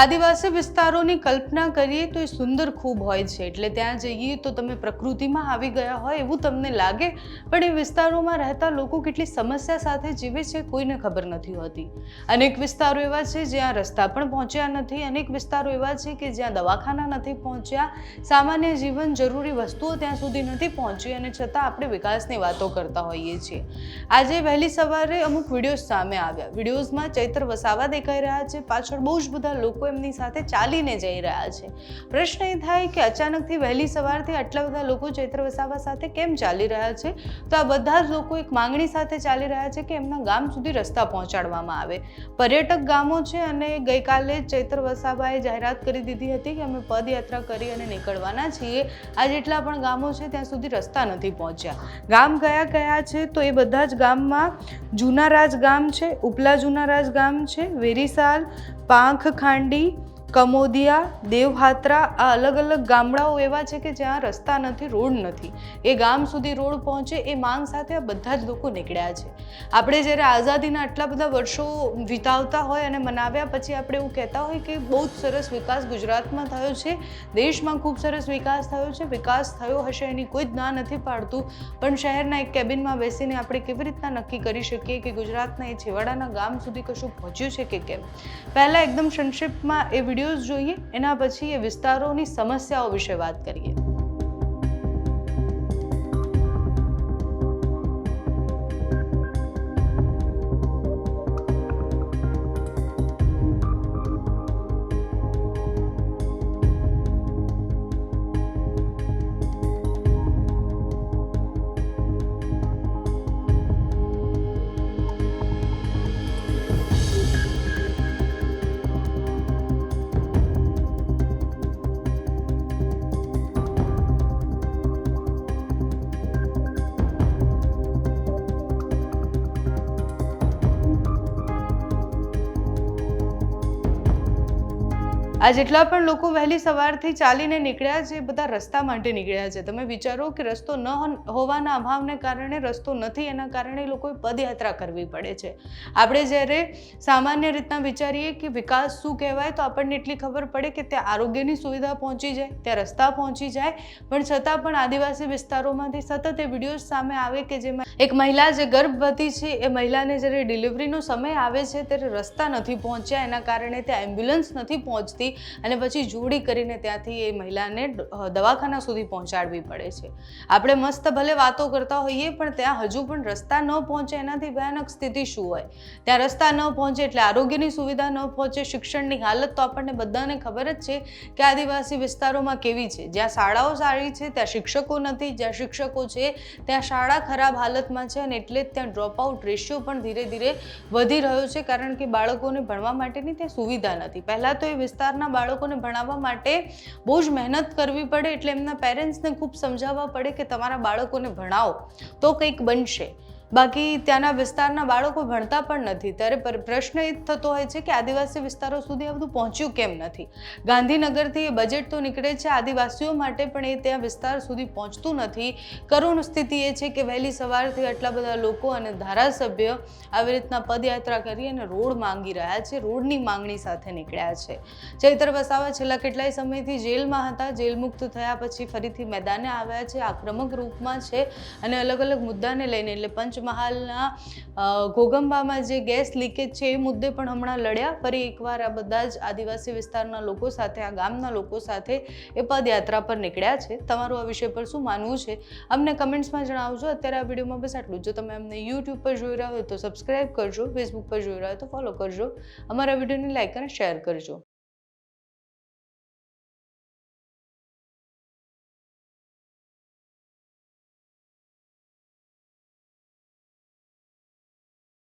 આદિવાસી વિસ્તારોની કલ્પના કરીએ તો એ સુંદર ખૂબ હોય છે. એટલે ત્યાં જઈએ તો તમે પ્રકૃતિમાં આવી ગયા હોય એવું તમને લાગે, પણ એ વિસ્તારોમાં રહેતા લોકો કેટલી સમસ્યા સાથે જીવે છે કોઈને ખબર નથી હોતી. અનેક વિસ્તારો એવા છે જ્યાં રસ્તા પણ પહોંચ્યા નથી, અનેક વિસ્તારો એવા છે કે જ્યાં દવાખાના નથી પહોંચ્યા. સામાન્ય જીવન જરૂરી વસ્તુઓ ત્યાં સુધી નથી પહોંચી અને છતાં આપણે વિકાસની વાતો કરતા હોઈએ છીએ. આજે વહેલી સવારે અમુક વિડીયોઝ સામે આવ્યા. વિડીયોઝમાં ચૈત્ર વસાવા દેખાઈ રહ્યા છે. પાછળ બહુ જ બધા લોકો એમની સાથે ચાલીને જઈ રહ્યા છે. પ્રશ્ન એ થાય કે અચાનકથી વહેલી સવારથી આટલા બધા લોકો ચૈત્ર વસાવા સાથે કેમ ચાલી રહ્યા છે? તો આ બધા જ લોકો એક માંગણી સાથે ચાલી રહ્યા છે કે એમના ગામ સુધી રસ્તા પહોંચાડવામાં આવે. પર્યટક ગામો છે અને ગઈકાલે ચૈત્ર વસાવાએ જાહેરાત કરી દીધી હતી કે અમે પદયાત્રા કરી અને નીકળવાના છીએ. આ જેટલા પણ ગામો છે ત્યાં સુધી રસ્તા નથી પહોંચ્યા. ગામ કયા કયા છે તો એ બધા જ ગામમાં જૂનારાજ ગામ છે, ઉપલા જૂનારાજ ગામ છે, વેરીસાલ પાંખ ખાંડી કમોદિયા, દેવહાત્રા આ અલગ અલગ ગામડાઓ એવા છે કે જ્યાં રસ્તા નથી, રોડ નથી. એ ગામ સુધી રોડ પહોંચે એ માંગ સાથે આ બધા જ લોકો નીકળ્યા છે. આપણે જ્યારે આઝાદીના આટલા બધા વર્ષો વિતાવતા હોય અને મનાવ્યા, પછી આપણે એવું કહેતા હોય કે બહુ જ સરસ વિકાસ ગુજરાતમાં થયો છે. દેશમાં ખૂબ સરસ વિકાસ થયો છે. વિકાસ થયો હશે એની કોઈ જ ના નથી પાડતું. પણ શહેરના એક કેબિનમાં બેસીને આપણે કેવી રીતના નક્કી કરી શકીએ કે ગુજરાતના એ છેવાડાના ગામ સુધી કશું પહોંચ્યું છે કે કેમ? પહેલાં એકદમ સંક્ષિપ્તમાં એ વિડીયોઝ જોઈએ એના પછી એ વિસ્તારોની સમસ્યાઓ વિશે વાત કરીએ. આ જેટલા પણ લોકો વહેલી સવારથી ચાલીને નીકળ્યા છે, બધા રસ્તા માટે નીકળ્યા છે. તમે વિચારો કે રસ્તો ન હોવાના અભાવને કારણે રસ્તો નથી, એના કારણે લોકોએ પદયાત્રા કરવી પડે છે. આપણે જ્યારે સામાન્ય રીતના વિચારીએ કે વિકાસ શું કહેવાય, તો આપણને એટલી ખબર પડે કે ત્યાં આરોગ્યની સુવિધા પહોંચી જાય, ત્યાં રસ્તા પહોંચી જાય. પણ છતાં પણ આદિવાસી વિસ્તારોમાંથી સતત એ વિડીયોઝ સામે આવે કે જેમાં એક મહિલા જે ગર્ભવતી છે, એ મહિલાને જ્યારે ડિલિવરીનો સમય આવે છે, ત્યારે રસ્તા નથી પહોંચ્યા, એના કારણે ત્યાં એમ્બ્યુલન્સ નથી પહોંચતી. અને પછી જોડી કરીને ત્યાંથી એ મહિલાને દવાખાના સુધી પહોંચાડવી પડે છે. આપણે મસ્ત ભલે વાતો કરતા હોઈએ, પણ ત્યાં હજુ પણ રસ્તા ન પહોંચે, એનાથી ભયાનક સ્થિતિ શું હોય? ત્યાં રસ્તા ન પહોંચે એટલે આરોગ્યની સુવિધા ન પહોંચે, શિક્ષણની હાલત તો આપણને બધાને ખબર જ છે કે આદિવાસી વિસ્તારોમાં કેવી છે. જ્યાં શાળાઓ સારી છે, ત્યાં શિક્ષકો નથી, જ્યાં શિક્ષકો છે, ત્યાં શાળા ખરાબ હાલતમાં છે અને એટલે જ ત્યાં ડ્રોપ આઉટ રેશિયો પણ ધીરે ધીરે વધી રહ્યો છે, કારણ કે બાળકોને ભણવા માટેની ત્યાં સુવિધા નથી. પહેલાં તો એ વિસ્તારના બાળકોને ભણાવવા માટે બહુ જ મહેનત કરવી પડે એટલે એમના પેરેન્ટ્સને ખૂબ સમજાવવા પડે કે તમારા બાળકોને ભણાવો. તો કંઈક બનશે. બાકી ત્યાંના વિસ્તારના બાળકો ભણતા પણ નથી. ત્યારે પર- પ્રશ્ન એ થતો હોય છે કે આદિવાસી વિસ્તારો સુધી આ બધું પહોંચ્યું કેમ નથી? ગાંધીનગરથી એ બજેટ તો નીકળે છે, આદિવાસીઓ માટે પણ એ ત્યાં વિસ્તાર સુધી પહોંચતું નથી. કરુણ સ્થિતિ એ છે કે વહેલી સવારથી આટલા બધા લોકો અને ધારાસભ્ય આવી રીતના પદયાત્રા કરી અને રોડ માંગી રહ્યા છે, રોડની માંગણી સાથે નીકળ્યા છે. ચૈતર વસાવા છેલ્લા કેટલાય સમયથી જેલમાં હતા. જેલ મુક્ત થયા પછી ફરીથી મેદાને આવ્યા છે, આક્રમક રૂપમાં છે અને અલગ અલગ મુદ્દાને લઈને એટલે પંચમહાલના ઘોગંબામાં જે ગેસ લીકેજ છે એ મુદ્દે પણ હમણાં લડ્યા. ફરી એકવાર આ બધા જ આદિવાસી વિસ્તારના લોકો સાથે, આ ગામના લોકો સાથે એ પદયાત્રા પર નીકળ્યા છે. તમારું આ વિષય પર શું માનવું છે? અમને કમેન્ટ્સમાં જણાવજો. અત્યારે આ વિડીયોમાં બસ આટલું જો. તમે અમને યુટ્યુબ પર જોઈ રહ્યા હોય તો સબસ્ક્રાઇબ કરજો ફેસબુક પર જોઈ રહ્યા હોય તો ફોલો કરજો. અમારા વિડીયોને લાઈક અને શેર કરજો.